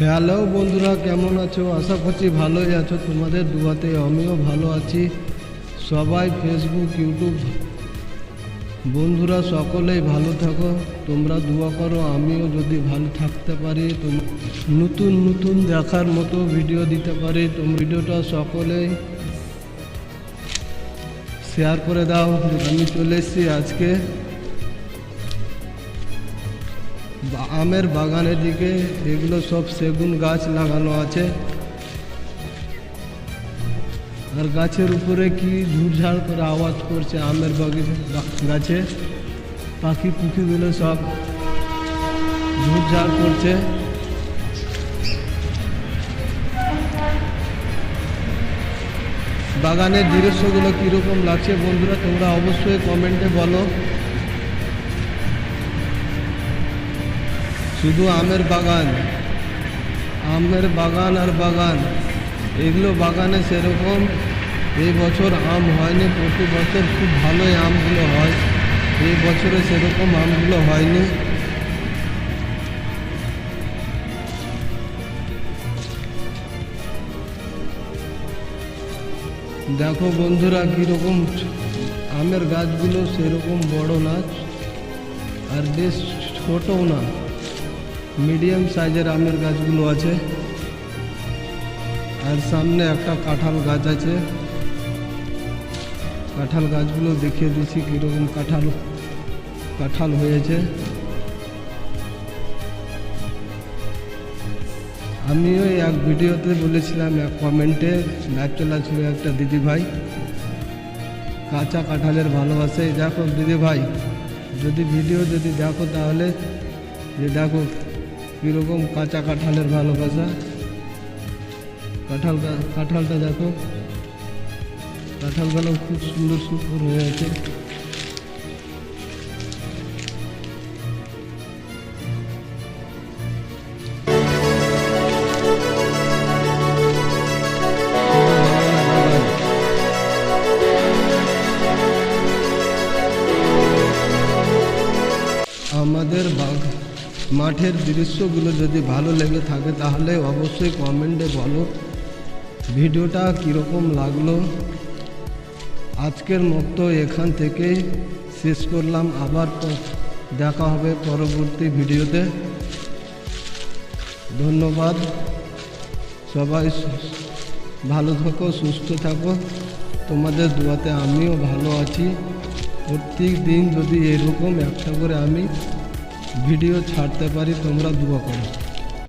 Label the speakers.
Speaker 1: Hello বন্ধুরা, কেমন আছো? আশা করছি ভালোই আছো। তোমাদের দুয়াতে আমিও ভালো আছি। সবাই ফেসবুক ইউটিউব বন্ধুরা সকলেই ভালো থাকো। তোমরা দোয়া করো, আমিও যদি ভালো থাকতে পারি নতুন নতুন দেখার মতো ভিডিও দিতে পারি। তো ভিডিওটা সকলেই শেয়ার করে দাও। আমি চলে এসেছি আজকে। আমের বাগানের দিকে এগুলো সব সেগুন গাছ লাগানো আছে। আর গাছের উপরে কি ঝুড়ঝাড় করে আওয়াজ করছে আমের বাগিচা গাছে? পাখি পুখিগুলো সব ঝুড়ঝাড় করছে। বাগানের দৃশ্যগুলো কীরকম লাগছে বন্ধুরা, তোমরা অবশ্যই কমেন্টে বলো। শুধু আমের বাগান আমের বাগান আর বাগান, এগুলো বাগানে সেরকম এই বছর আম হয়নি, প্রতি বছর খুব ভালোই আমগুলো হয়, এই বছরে সেরকম আমগুলো হয়নি। দেখো বন্ধুরা, কীরকম আমের গাছগুলো সেরকম বড় না, আর বেশ ছোটও না। মিডিয়াম সাইজের আমের গাছগুলো আছে। আর সামনে একটা কাঁঠাল গাছ আছে। কাঁঠাল গাছগুলো দেখিয়ে দিচ্ছি কীরকম কাঁঠাল কাঁঠাল হয়েছে। আমিও এক ভিডিওতে বলেছিলাম, এক কমেন্টে লাইভ চলাছিল একটা দিদি ভাই কাঁচা কাঁঠালের ভালোবাসে। দেখো দিদি ভাই যদি ভিডিও যদি দেখো তাহলে, যে দেখো কীরকম কাঁচা কাঁঠালের ভালোবাসা? কাঁঠাল কাঁঠালটা দেখো। কাঁঠালগুলো খুব সুন্দর সুন্দর হয়ে আছে। আমাদের বাগ মাঠের দৃশ্যগুলো যদি ভালো লেগে থাকে তাহলে অবশ্যই কমেন্টে বলো। ভিডিওটা কীরকম লাগল? আজকের মতো এখান থেকে শেষ করলাম। আবার দেখা হবে পরবর্তী ভিডিওতে। ধন্যবাদ। সবাই ভালো থাকো, সুস্থ থাকো। তোমাদের দোয়াতে আমিও ভালো আছি। প্রত্যেক দিন যদি এরকম একটা করে আমি ভিডিও ছাড়তে পারি তোমরা দোয়া করো।